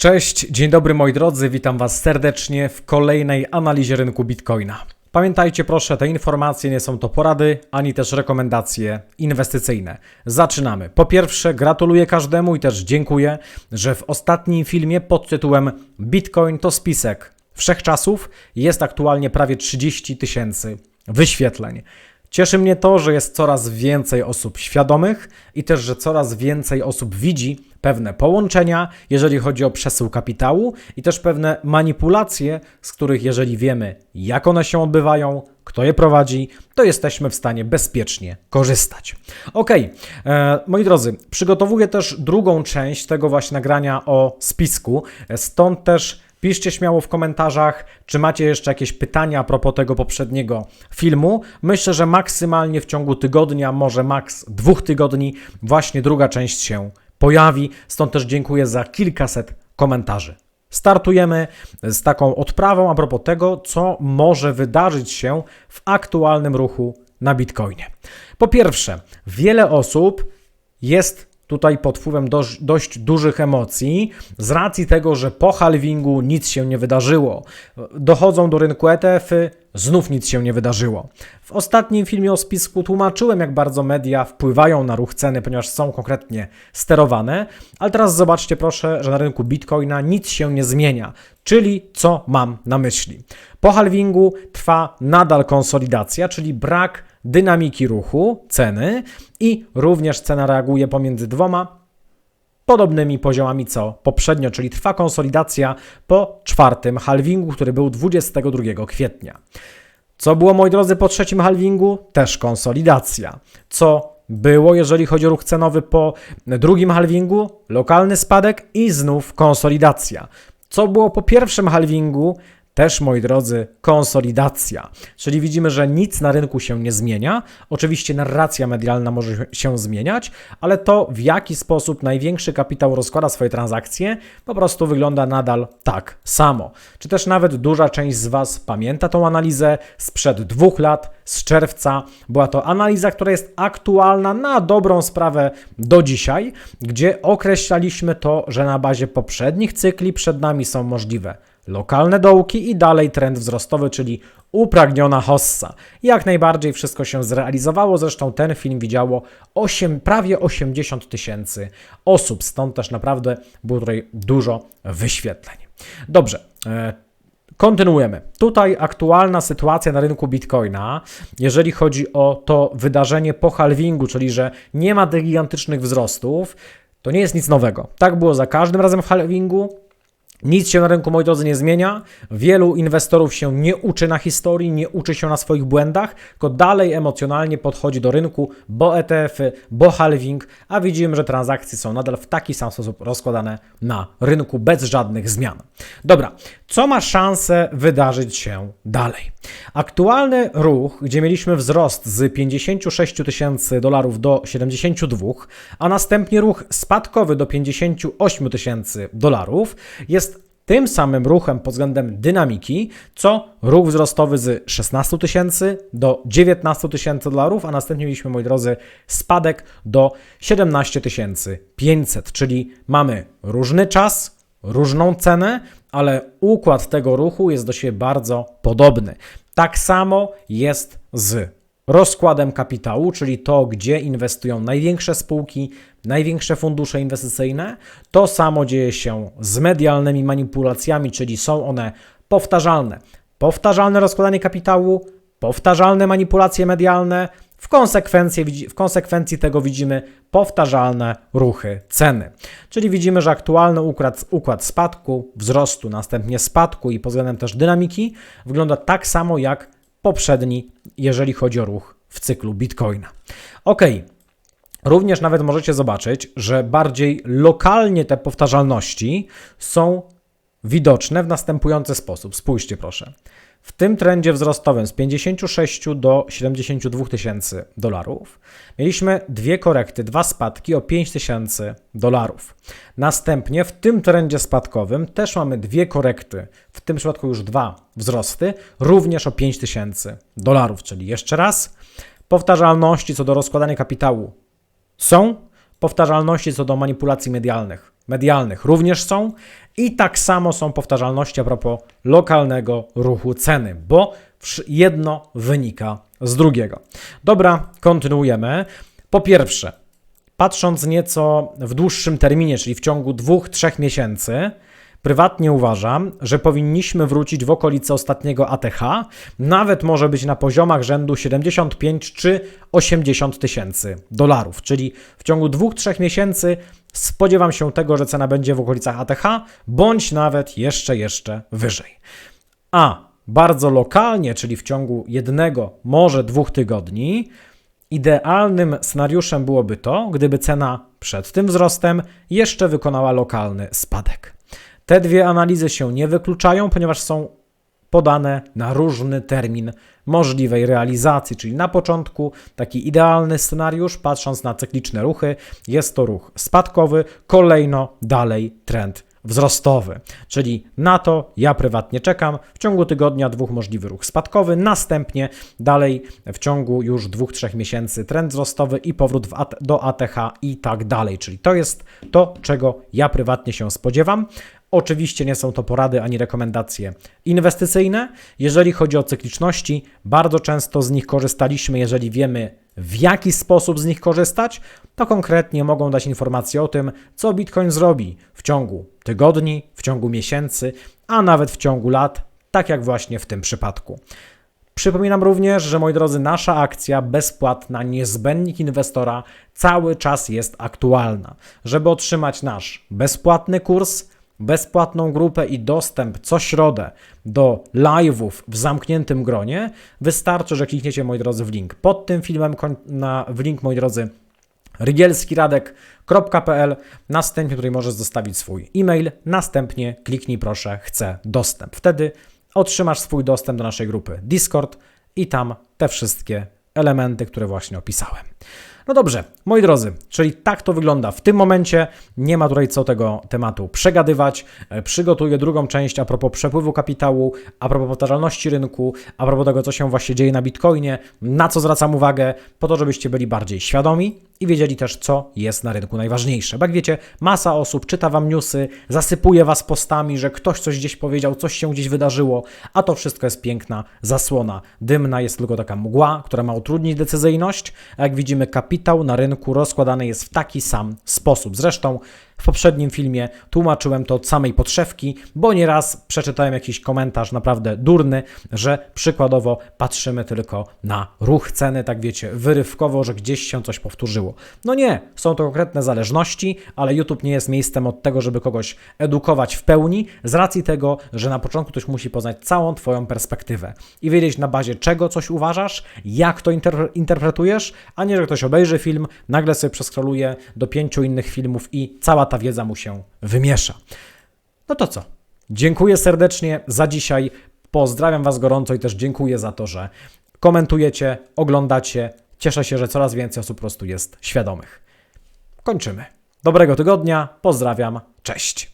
Cześć, dzień dobry moi drodzy, witam Was serdecznie w kolejnej analizie rynku Bitcoina. Pamiętajcie proszę, te informacje nie są to porady, ani też rekomendacje inwestycyjne. Zaczynamy. Po pierwsze, gratuluję każdemu i też dziękuję, że w ostatnim filmie pod tytułem Bitcoin to spisek wszechczasów jest aktualnie prawie 30 tysięcy wyświetleń. Cieszy mnie to, że jest coraz więcej osób świadomych i też, że coraz więcej osób widzi pewne połączenia, jeżeli chodzi o przesył kapitału i też pewne manipulacje, z których jeżeli wiemy, jak one się odbywają, kto je prowadzi, to jesteśmy w stanie bezpiecznie korzystać. Ok, e, moi drodzy, przygotowuję też drugą część tego właśnie nagrania o spisku, e, stąd też Piszcie śmiało w komentarzach, czy macie jeszcze jakieś pytania a propos tego poprzedniego filmu. Myślę, że maksymalnie w ciągu tygodnia, może maks dwóch tygodni, właśnie druga część się pojawi. Stąd też dziękuję za kilkaset komentarzy. Startujemy z taką odprawą a propos tego, co może wydarzyć się w aktualnym ruchu na Bitcoinie. Po pierwsze, wiele osób jest tutaj pod wpływem dość, dość dużych emocji, z racji tego, że po halvingu nic się nie wydarzyło. Dochodzą do rynku ETF-y, znów nic się nie wydarzyło. W ostatnim filmie o spisku tłumaczyłem, jak bardzo media wpływają na ruch ceny, ponieważ są konkretnie sterowane, ale teraz zobaczcie proszę, że na rynku Bitcoina nic się nie zmienia. Czyli co mam na myśli? Po halvingu trwa nadal konsolidacja, czyli brak dynamiki ruchu ceny i również cena reaguje pomiędzy dwoma podobnymi poziomami co poprzednio, czyli trwa konsolidacja po czwartym halvingu, który był 22 kwietnia. Co było, moi drodzy, po trzecim halvingu? Też konsolidacja. Co było, jeżeli chodzi o ruch cenowy po drugim halvingu? Lokalny spadek i znów konsolidacja. Co było po pierwszym halvingu? Też, moi drodzy, konsolidacja. Czyli widzimy, że nic na rynku się nie zmienia. Oczywiście narracja medialna może się zmieniać, ale to w jaki sposób największy kapitał rozkłada swoje transakcje, po prostu wygląda nadal tak samo. Czy też nawet duża część z Was pamięta tą analizę sprzed dwóch lat, z czerwca. Była to analiza, która jest aktualna na dobrą sprawę do dzisiaj, gdzie określaliśmy to, że na bazie poprzednich cykli przed nami są możliwe lokalne dołki i dalej trend wzrostowy, czyli upragniona hossa. Jak najbardziej wszystko się zrealizowało, zresztą ten film widziało 8, prawie 80 tysięcy osób, stąd też naprawdę było tutaj dużo wyświetleń. Dobrze. E, kontynuujemy. Tutaj aktualna sytuacja na rynku Bitcoina, jeżeli chodzi o to wydarzenie po halvingu, czyli że nie ma tych gigantycznych wzrostów, to nie jest nic nowego. Tak było za każdym razem w halvingu, nic się na rynku, moi drodzy, nie zmienia. Wielu inwestorów się nie uczy na historii, nie uczy się na swoich błędach, tylko dalej emocjonalnie podchodzi do rynku, bo ETF-y, bo halving, a widzimy, że transakcje są nadal w taki sam sposób rozkładane na rynku bez żadnych zmian. Dobra, co ma szansę wydarzyć się dalej? Aktualny ruch, gdzie mieliśmy wzrost z 56 tysięcy dolarów do 72, a następnie ruch spadkowy do 58 tysięcy dolarów, jest tym samym ruchem pod względem dynamiki, co ruch wzrostowy z 16 tysięcy do 19 tysięcy dolarów, a następnie mieliśmy, moi drodzy, spadek do 17 500, czyli mamy różny czas, różną cenę, ale układ tego ruchu jest do siebie bardzo podobny. Tak samo jest z rozkładem kapitału, czyli to, gdzie inwestują największe spółki, największe fundusze inwestycyjne. To samo dzieje się z medialnymi manipulacjami, czyli są one powtarzalne. Powtarzalne rozkładanie kapitału, powtarzalne manipulacje medialne, w konsekwencji, w konsekwencji tego widzimy powtarzalne ruchy ceny. Czyli widzimy, że aktualny układ, układ spadku, wzrostu, następnie spadku i pod względem też dynamiki wygląda tak samo jak poprzedni, jeżeli chodzi o ruch w cyklu Bitcoina. Ok. Również nawet możecie zobaczyć, że bardziej lokalnie te powtarzalności są widoczne w następujący sposób. Spójrzcie proszę. W tym trendzie wzrostowym z 56 do 72 tysięcy dolarów mieliśmy dwie korekty, dwa spadki o 5 tysięcy dolarów. Następnie w tym trendzie spadkowym też mamy dwie korekty, w tym przypadku już dwa wzrosty, również o 5 tysięcy dolarów. Czyli jeszcze raz, powtarzalności co do rozkładania kapitału są, powtarzalności co do manipulacji medialnych, medialnych również są I tak samo są powtarzalności a propos lokalnego ruchu ceny, bo jedno wynika z drugiego. Dobra, kontynuujemy. Po pierwsze, patrząc nieco w dłuższym terminie, czyli w ciągu dwóch, trzech miesięcy, prywatnie uważam, że powinniśmy wrócić w okolice ostatniego ATH, nawet może być na poziomach rzędu 75 czy 80 tysięcy dolarów, czyli w ciągu dwóch, trzech miesięcy spodziewam się tego, że cena będzie w okolicach ATH, bądź nawet jeszcze, jeszcze wyżej. A bardzo lokalnie, czyli w ciągu jednego, może dwóch tygodni, Idealnym scenariuszem byłoby to, gdyby cena przed tym wzrostem jeszcze wykonała lokalny spadek. Te dwie analizy się nie wykluczają, ponieważ są podane na różny termin możliwej realizacji, czyli na początku taki idealny scenariusz, patrząc na cykliczne ruchy, jest to ruch spadkowy, kolejno dalej trend wzrostowy. Czyli na to ja prywatnie czekam. W ciągu tygodnia dwóch możliwy ruch spadkowy, następnie dalej w ciągu już dwóch, trzech miesięcy trend wzrostowy i powrót do ATH i tak dalej. Czyli to jest to, czego ja prywatnie się spodziewam. Oczywiście nie są to porady ani rekomendacje inwestycyjne. Jeżeli chodzi o cykliczności, bardzo często z nich korzystaliśmy, jeżeli wiemy, w jaki sposób z nich korzystać, to konkretnie mogą dać informacje o tym, co Bitcoin zrobi w ciągu tygodni, w ciągu miesięcy, a nawet w ciągu lat, tak jak właśnie w tym przypadku. Przypominam również, że moi drodzy, nasza akcja bezpłatna, niezbędnik inwestora cały czas jest aktualna. Żeby otrzymać nasz bezpłatny kurs, bezpłatną grupę i dostęp co środę do live'ów w zamkniętym gronie, wystarczy, że klikniecie, moi drodzy, w link pod tym filmem, na, w link, moi drodzy, rygielskiradek.pl, następnie tutaj możesz zostawić swój e-mail, następnie kliknij proszę chcę dostęp. Wtedy otrzymasz swój dostęp do naszej grupy Discord i tam te wszystkie elementy, które właśnie opisałem. No dobrze, moi drodzy, czyli tak to wygląda w tym momencie. Nie ma tutaj co tego tematu przegadywać. E, Przygotuję drugą część a propos przepływu kapitału, a propos powtarzalności rynku, a propos tego, co się właśnie dzieje na Bitcoinie, na co zwracam uwagę, po to, żebyście byli bardziej świadomi i wiedzieli też, co jest na rynku najważniejsze. Bo jak wiecie, masa osób czyta wam newsy, zasypuje was postami, że ktoś coś gdzieś powiedział, coś się gdzieś wydarzyło, a to wszystko jest piękna zasłona. Dymna jest tylko taka mgła, która ma utrudnić decyzyjność, a jak widzimy, kapitał na rynku rozkładany jest w taki sam sposób. Zresztą w poprzednim filmie tłumaczyłem to od samej podszewki, bo nieraz przeczytałem jakiś komentarz naprawdę durny, że przykładowo patrzymy tylko na ruch ceny, tak wiecie, wyrywkowo, że gdzieś się coś powtórzyło. No nie, są to konkretne zależności, ale YouTube nie jest miejscem od tego, żeby kogoś edukować w pełni, z racji tego, że na początku ktoś musi poznać całą Twoją perspektywę i wiedzieć na bazie czego coś uważasz, jak to inter- interpretujesz, a nie, że ktoś obejrzy film, nagle sobie przeskroluje do pięciu innych filmów i cała ta wiedza mu się wymiesza. No to co? Dziękuję serdecznie za dzisiaj. Pozdrawiam Was gorąco i też dziękuję za to, że komentujecie, oglądacie. Cieszę się, że coraz więcej osób po prostu jest świadomych. Kończymy. Dobrego tygodnia, pozdrawiam, cześć.